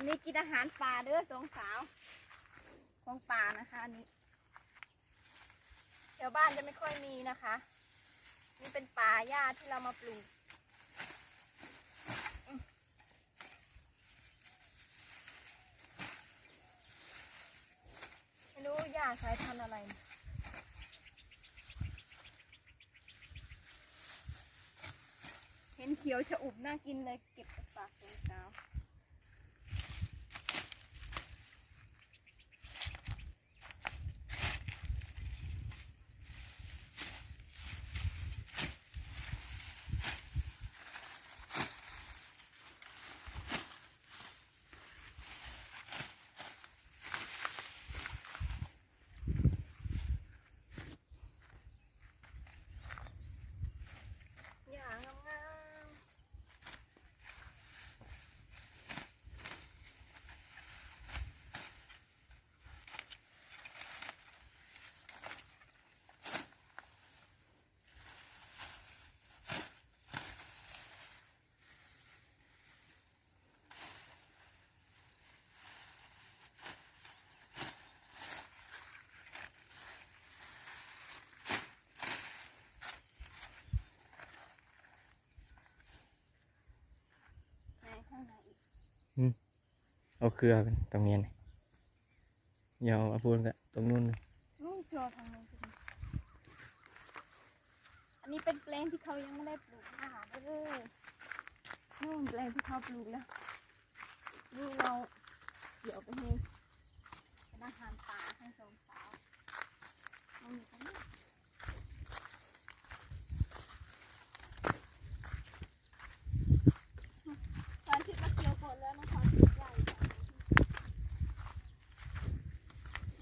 อันนี้กินอาหารป่าเด้อสองสาว ของป่านะคะอันนี้แถวบ้านจะไม่ค่อยมีนะคะ นี่เป็นป่าหญ้าที่เรามาปลูกไม่รู้หญ้าสายพันธุ์อะไรเห็นเขียวชะอุบน่ากินเลยเก็บไปฝากสองสาวอย่างงามๆในข้างในอีก เอาเครือกันตรงนี้นี่ยาวอาพูนกันตรงนู้นนู่นจอทางนู้นอันนี้เป็นแปลงที่เขายังไม่ได้ปลูกค่ะเด้อนู่นแปลงที่เขาปลูกแล้วนี่เราเดี๋ยวไปให้เป็นอาหารป่าให้สองสาวมันอยู่ตรงนี้การที่มาเกี่ยวก่อนแล้วนะคะใหญ่จัง ไปดึงเอาเ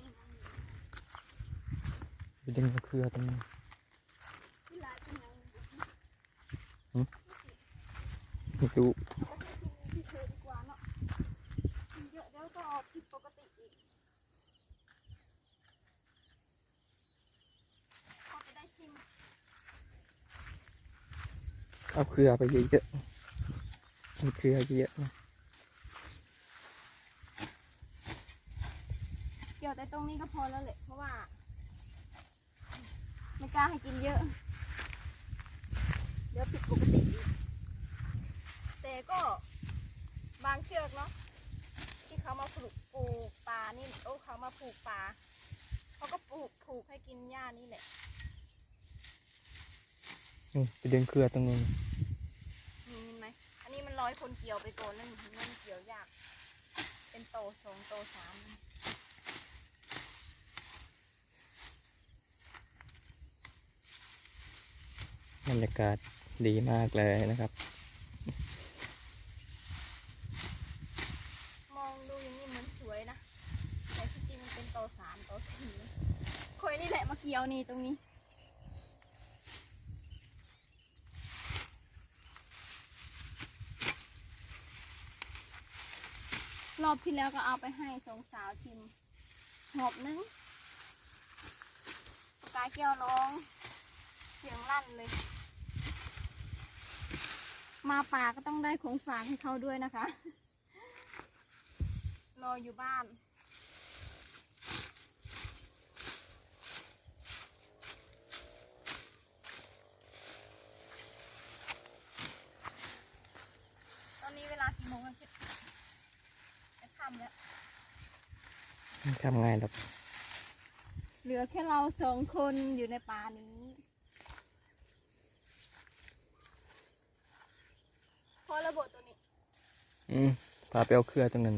ครือตรงนี้ ที่ร้านเป็นยังไง ไม่รู้ ก็จะกินที่เธอดีกว่าเนาะกินเยอะเดี๋ยวก็ออกผิดปกติอีกพอจะได้เอาเครือไปเยอะๆเอาเครือเยอะๆนะเกี่ยวแต่ตรงนี้ก็พอแล้วแหละเพราะว่า ไม่กล้าให้กินเยอะ เดี๋ยวผิดปกติอีกแต่ก็บางเชือกเนาะที่เขามาปลูกปลูกปลานี่โอ้เขามาปลูกปลาเขาก็ปลูกปลูกให้กินหญ้านี่แหละนี่ไปดึงเครือตรงนู้นนี่เห็นไหมอันนี้มันร้อยคนเกี่ยวไปก่อนแล้วนี่มันเกี่ยวยาก เป็นโตสองโตสาม บรรยากาศดีมากเลยนะครับ มองดูอย่างนี้เหมือนสวยนะ แต่ที่จริงมันเป็นโตสามโตสี่คอยนี่แหละมาเกี่ยวนี่ตรงนี้รอบที่แล้วก็เอาไปให้สองสาวชิมหอบนึงกายเกี่ยวร้อง เสียงลั่นเลย มาป่าก็ต้องได้ของฝากให้เขาด้วยนะคะ รออยู่บ้าน ตอนนี้เวลากี่โมงแล้วคิดจะทำแล้วไม่ทำไงหรอก เหลือแค่เราสองคนอยู่ในป่านี้ พอระบบตัวนี้ อืมปลาเปียวเครือตรงนั้น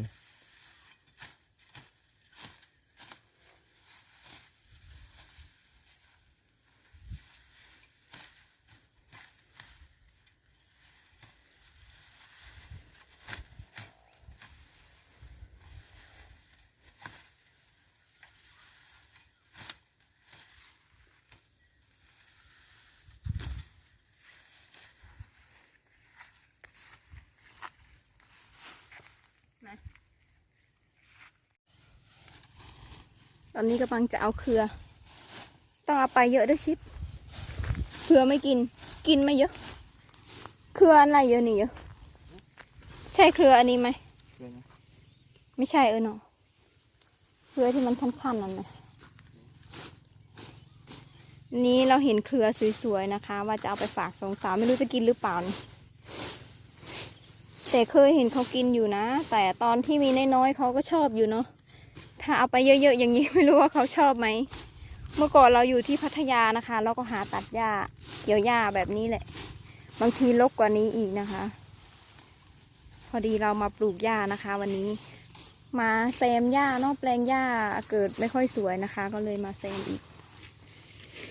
อนนี้กำลังจะเอาเครือ ต้องเอาไปเยอะด้วยชิดเครือไม่กิน กินไม่เยอะ เครืออะไรเยอะนี่เยอะ ใช่เครืออันนี้ไหม ไม่ใช่เออเนาะเครือที่มันคันๆนั่นนะนี้เราเห็นเครือสวยๆนะคะ ว่าจะเอาไปฝากสองสาวไม่รู้จะกินหรือเปล่าแต่เคยเห็นเขากินอยู่นะ แต่ตอนที่มีน้อยๆเขาก็ชอบอยู่เนาะ ถ้าเอาไปเยอะๆอย่างนี้ไม่รู้ว่าเขาชอบไหม เมื่อก่อนเราอยู่ที่พัทยานะคะ เราก็หาตัดหญ้าเกี่ยวหญ้าแบบนี้แหละ บางทีลกกว่านี้อีกนะคะ พอดีเรามาปลูกหญ้านะคะ วันนี้มาแซมหญ้านอกแปลงหญ้าเกิดไม่ค่อยสวยนะคะ ก็เลยมาแซมอีก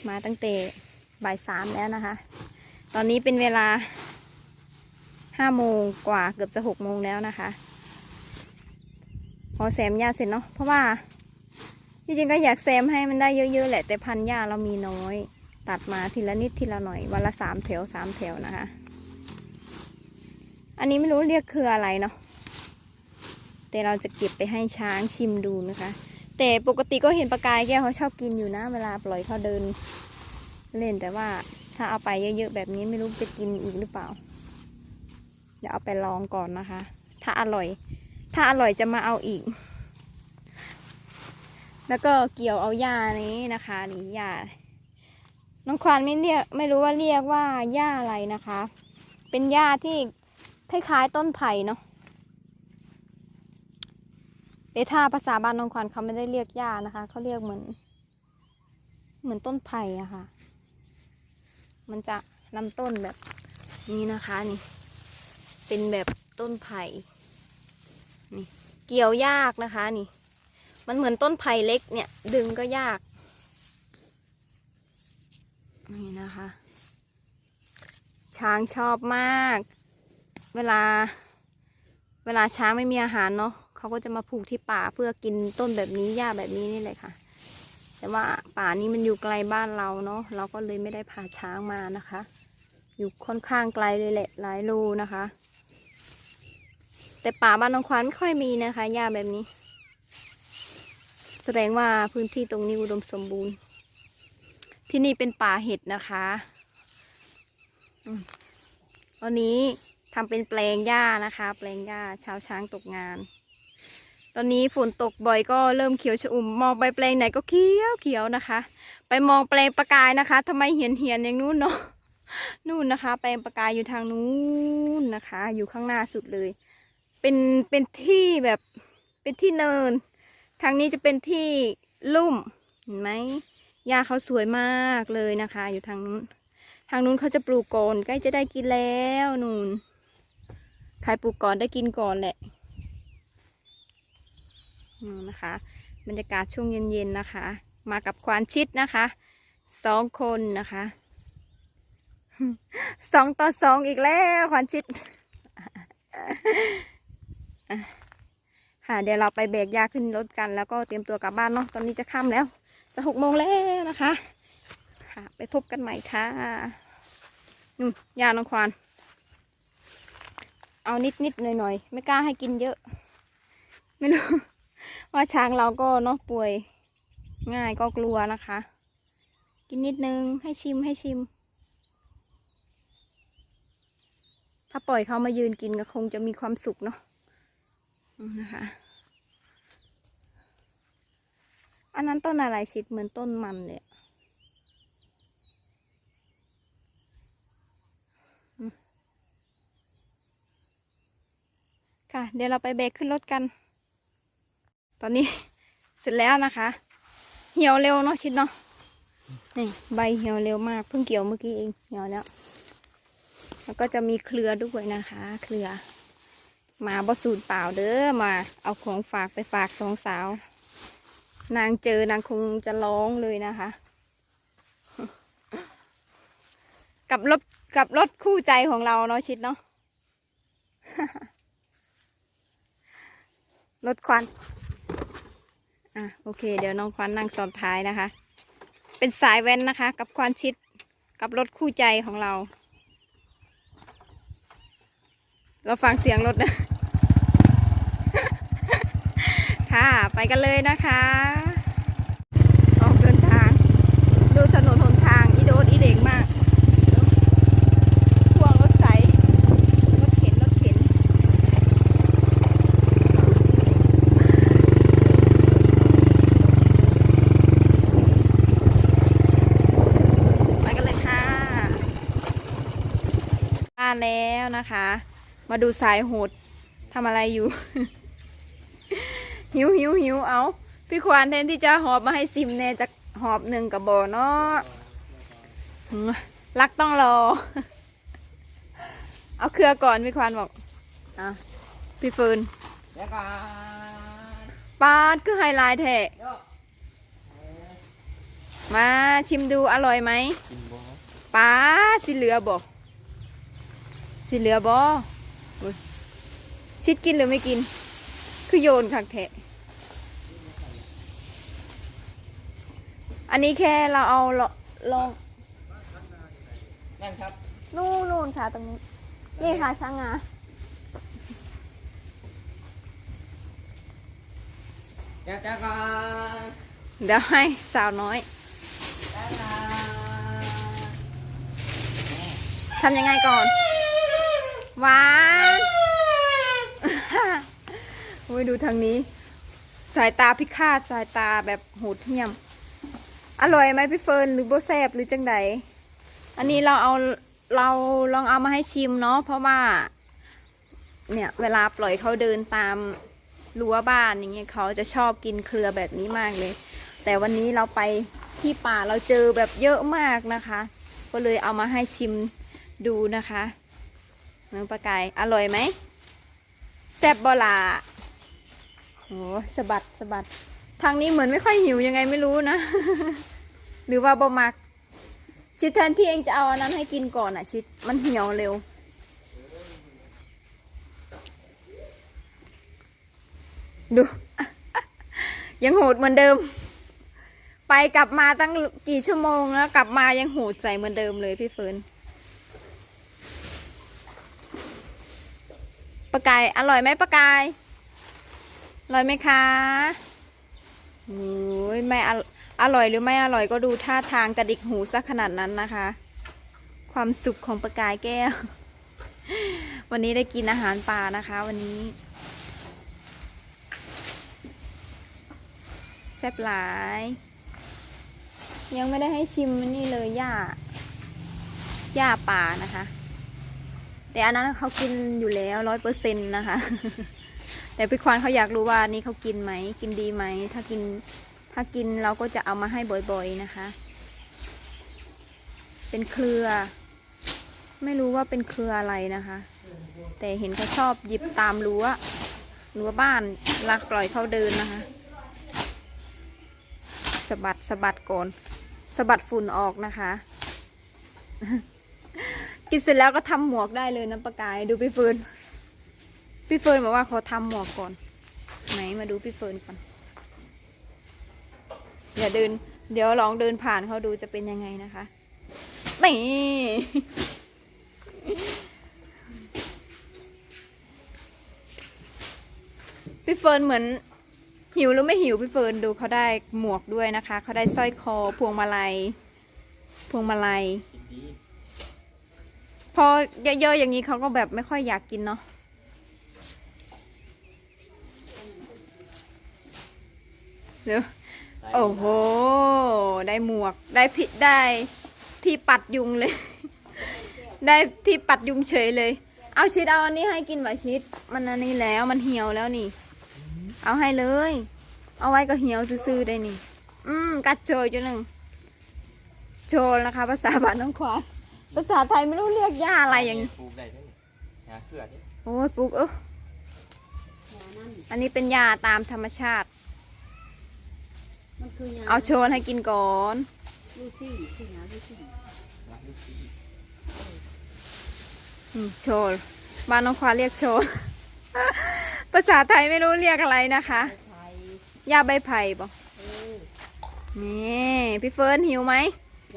มาตั้งแต่บ่ายสามแล้วนะคะ ตอนนี้เป็นเวลาห้าโมงกว่าเกือบจะหกโมงแล้วนะคะ พอแซมหญ้าเสร็จเนาะเพราะว่าจริงๆก็อยากแซมให้มันได้เยอะๆแหละ แต่พันหญ้าเรามีน้อย ตัดมาทีละนิดทีละหน่อยวันละสามแถวสามแถวนะคะ อันนี้ไม่รู้เรียกคืออะไรเนาะแต่เราจะเก็บไปให้ช้างชิมดูนะคะ แต่ปกติก็เห็นปลากายแก้วเขาชอบกินอยู่นะ เวลาปล่อยเขาเดิน เล่นแต่ว่าถ้าเอาไปเยอะๆแบบนี้ไม่รู้จะกินอีกหรือเปล่า เดี๋ยวเอาไปลองก่อนนะคะ ถ้าอร่อย ถ้าอร่อยจะมาเอาอีก แล้วก็เกี่ยวเอาหญ้านี้นะคะนี่หญ้าน้องควานไม่เรียกไม่รู้ว่าเรียกว่าหญ้าอะไรนะคะ เป็นหญ้าที่คล้ายๆต้นไผ่เนาะแต่ถ้าภาษาบ้านน้องควานเขาไม่ได้เรียกหญ้านะคะเขาเรียกเหมือน เหมือนต้นไผ่อะค่ะ มันจะลำต้นแบบนี้นะคะนี่ เป็นแบบต้นไผ่ นี่เกี่ยวยากนะคะนี่ มันเหมือนต้นไผ่เล็กเนี่ย ดึงก็ยาก นี่นะคะ ช้างชอบมาก เวลา เวลาช้างไม่มีอาหารเนาะเขาก็จะมาผูกที่ป่าเพื่อกินต้นแบบนี้หญ้าแบบนี้นี่แหละค่ะ แต่ว่าป่านี้มันอยู่ไกลบ้านเราเนาะเราก็เลยไม่ได้พาช้างมานะคะ อยู่ค่อนข้างไกลเลยแหละหลายโลนะคะ แต่ป่าบ้านน้องควานไม่ค่อยมีนะคะหญ้าแบบนี้ แสดงว่าพื้นที่ตรงนี้อุดมสมบูรณ์ ที่นี่เป็นป่าเห็ดนะคะอืมตอนนี้ทำเป็นแปลงหญ้านะคะ แปลงหญ้าชาวช้างตกงาน ตอนนี้ฝนตกบ่อยก็เริ่มเขียวชอุ่ม มองไปแปลงไหนก็เขียวเขียวนะคะ ไปมองแปลงประกายนะคะทำไมเหียนเหียนอย่างนู้นเนาะนู่นนะคะ แปลงประกายอยู่ทางนู้นนะคะ อยู่ข้างหน้าสุดเลย เป็นเป็นที่แบบเป็นที่เนิน ทางนี้จะเป็นที่ลุ่มเห็นไหมหญ้าเขาสวยมากเลยนะคะ อยู่ทางนู้น ทางนู้นเขาจะปลูกก่อนใกล้จะได้กินแล้วนู่นใครปลูกก่อนได้กินก่อนแหละนู่นนะคะ บรรยากาศช่วงเย็นๆนะคะ มากับควานชิดนะคะสองคนนะคะสองต่อสองอีกแล้วควานชิด ค่ะเดี๋ยวเราไปแบกยาขึ้นรถกัน แล้วก็เตรียมตัวกลับบ้านเนาะตอนนี้จะค่ำแล้ว จะหกโมงแล้วนะคะค่ะ ไปพบกันใหม่ค่ะนู่นยาน้องควานเอานิดนิดหน่อยหน่อยไม่กล้าให้กินเยอะ ไม่รู้ ว่าช้างเราก็เนาะป่วยง่ายก็กลัวนะคะ กินนิดนึงให้ชิมให้ชิม ถ้าปล่อยเขามายืนกินก็คงจะมีความสุขเนาะ นะคะ อันนั้นต้นอะไรชิดเหมือนต้นมันเลยค่ะ เดี๋ยวเราไปเบรกขึ้นรถกัน ตอนนี้เสร็จแล้วนะคะ เหี่ยวเร็วเนาะชิดเนาะนี่ใบเหี่ยวเร็วมากเพิ่งเกี่ยวเมื่อกี้เองเหี่ยวแล้ว แล้วก็จะมีเครือด้วยนะคะ เครือ มาบ่สูตรเปล่าเด้อมา เอาของฝากไปฝากสองสาว นางเจอนางคงจะร้องเลยนะคะ กับรถกับรถคู่ใจของเราเนาะชิดเนาะรถควันอะโอเค เดี๋ยวน้องควันนั่งซ้อนท้ายนะคะ เป็นสายแว้นนะคะ กับควันชิดกับรถคู่ใจของเรา เราฟังเสียงรถนะ ค่ะ ไปกันเลยนะคะออกเดินทาง ดูถนนหนทาง อีโดดอีเด็งมากพ่วงรถใสรถเข็นรถเข็นไปกันเลยค่ะมาแล้วนะคะ มาดูสายโหดทำอะไรอยู่ หิวหิวหิวเอา พี่ควานแทนที่จะหอบมาให้ซิมเนจะหอบหนึ่งกับบอเนาะรักต้องรอ เอาเครือก่อนพี่ควานบอกอะพี่ฟืนปาดคือไฮไลท์แท้เดี๋ยวมาชิมดูอร่อยไหมป้าสิเหลือบ่สิเหลือบอชิดกินหรือไม่กิน คือโยนคักแทะอันนี้แค่เราเอาลลองนั่นครับ นู่นนู่นค่ะตรงนี้ นี่ค่ะช่างงาเดี๋ยวจะก่อนเดี๋ยวให้สาวน้อยเดี๋ยวก่อนทำยังไงก่อนหวาน โอ้ยดูทางนี้ สายตาพิฆาตสายตาแบบโหดเหี้ยม อร่อยไหมพี่เฟิร์นหรือโบแซบหรือจังใดอันนี้เราเอาเราลองเอามาให้ชิมเนาะเพราะว่า เนี่ยเวลาปล่อยเขาเดินตามรั้วบ้านอย่างเงี้ยเขาจะชอบกินเครือแบบนี้มากเลย แต่วันนี้เราไปที่ป่าเราเจอแบบเยอะมากนะคะ ก็เลยเอามาให้ชิมดูนะคะเนื้อปลากายอร่อยไหมแซ่บบอลา โอ้สะบัดสะบัด ทางนี้เหมือนไม่ค่อยหิวยังไงไม่รู้นะ หรือว่าบะมัก ชิดแทนที่เองจะเอาอันนั้นให้กินก่อนอะ ชิดมันเหี่ยวเร็ว ดู ยังโหดเหมือนเดิม ไปกลับมาตั้งกี่ชั่วโมงแล้วกลับมายังโหดใส่เหมือนเดิมเลยพี่เฟิร์นปลากายอร่อยไหมปลากาย อร่อยไหมคะโอ้ยไม่อร่อยหรือไม่อร่อยก็ดูท่าทางกระดิกหูซะขนาดนั้นนะคะ ความสุขของปลากายแก้ว วันนี้ได้กินอาหารป่านะคะ วันนี้แซ่บหลาย ยังไม่ได้ให้ชิมนี่เลยหญ้าหญ้าป่านะคะ แต่อันนั้นเขากินอยู่แล้วร้อยเปอร์เซ็นต์นะคะ แต่พี่ควานเขาอยากรู้ว่านี่เขากินไหม กินดีไหม ถ้ากิน ถ้ากินเราก็จะเอามาให้บ่อยๆนะคะ เป็นเครือ ไม่รู้ว่าเป็นเครืออะไรนะคะ แต่เห็นเขาชอบหยิบตามรั้ว รั้วบ้านลักปล่อยเขาเดินนะคะสะบัดสะบัดก่อนสะบัดฝุ่นออกนะคะ กินเสร็จแล้วก็ทำหมวกได้เลยนะปะกายดูพี่เฟิร์น พี่เฟิร์นบอกว่าขอทำหมวกก่อน ไหนมาดูพี่เฟิร์นก่อน อย่าเดิน เดี๋ยวลองเดินผ่านเขาดูจะเป็นยังไงนะคะนี่พี่เฟิร์นเหมือน หิวหรือไม่หิวพี่เฟิร์นดูเขาได้หมวกด้วยนะคะเขาได้สร้อยคอพวงมาลัย พวงมาลัย พอเยอะๆอย่างนี้เขาก็แบบไม่ค่อยอยากกินเนาะ เดี๋ยวโอ้โห ได้หมวก ได้พิได้ที่ปัดยุงเลย ได้ที่ปัดยุงเฉยเลย เอาชิดเอาอันนี้ให้กินว่ะชิด มันอันนี้แล้วมันเหี่ยวแล้วนี่ เอาให้เลย เอาไว้ก็เหี่ยวซื่อๆได้นี่ อืมกัดโชยจุดหนึ่ง โชว์นะคะ ภาษาบ้านน้องควานภาษาไทยไม่รู้เรียกย่าอะไรอย่างนี้ปลูกได้ด้วยนี่หาเครือดิโอ้ยปลูกเอออันนี้เป็นยาตามธรรมชาติ มันคือยาเอาโชว์ให้กินก่อน ลูซี่สิยาลูซี่รักลูกซีอืมโชว์บ้านน้องควานเรียกโชว์ภาษาไทยไม่รู้เรียกอะไรนะคะ ไทยยาใบไผ่บอกเออนี่พี่เฟิร์นหิวไหม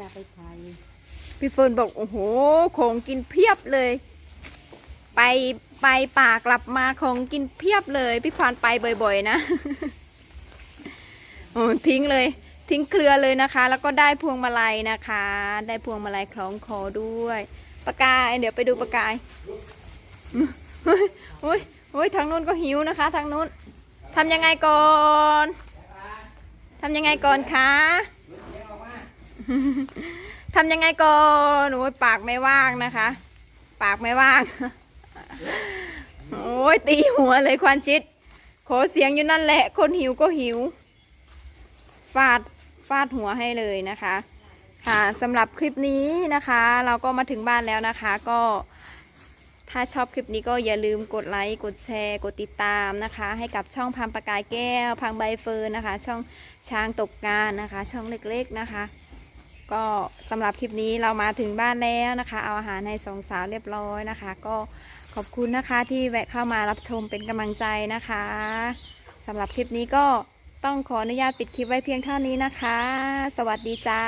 ยาไปไทยพี่เฟิร์นบอกโอ้โห ของกินเพียบเลย ไปไปป่ากลับมาของกินเพียบเลย พี่ควานไปบ่อยๆนะโอ้ ทิ้งเลย ทิ้งเครือเลยนะคะ แล้วก็ได้พวงมาลัยนะคะ ได้พวงมาลัยคล้องคอด้วยปากกายเดี๋ยวไปดูปากกายเฮ้ยโอ้ยโอ้ยทางนู้นก็หิวนะคะ ทางนู้นทำยังไงก่อนทำยังไงก่อนคะทำยังไงก่อนโอ้ยปากไม่ว่างนะคะ ปากไม่ว่างโอ้ยตีหัวเลยควันชิด ขอเสียงอยู่นั่นแหละ คนหิวก็หิว ฟาดฟาดหัวให้เลยนะคะ ค่ะสำหรับคลิปนี้นะคะ เราก็มาถึงบ้านแล้วนะคะ ก็ถ้าชอบคลิปนี้ก็อย่าลืมกดไลค์กดแชร์ กดติดตามนะคะ ให้กับช่องพังประกายแก้ว พังใบเฟิร์นนะคะ ช่องช้างตกงานนะคะ ช่องเล็กๆนะคะ ก็สำหรับคลิปนี้เรามาถึงบ้านแล้วนะคะ เอาอาหารให้สองสาวเรียบร้อยนะคะ ก็ขอบคุณนะคะที่แวะเข้ามารับชมเป็นกำลังใจนะคะสำหรับคลิปนี้ก็ ต้องขออนุญาตปิดคลิปไว้เพียงเท่านี้นะคะ สวัสดีจ้า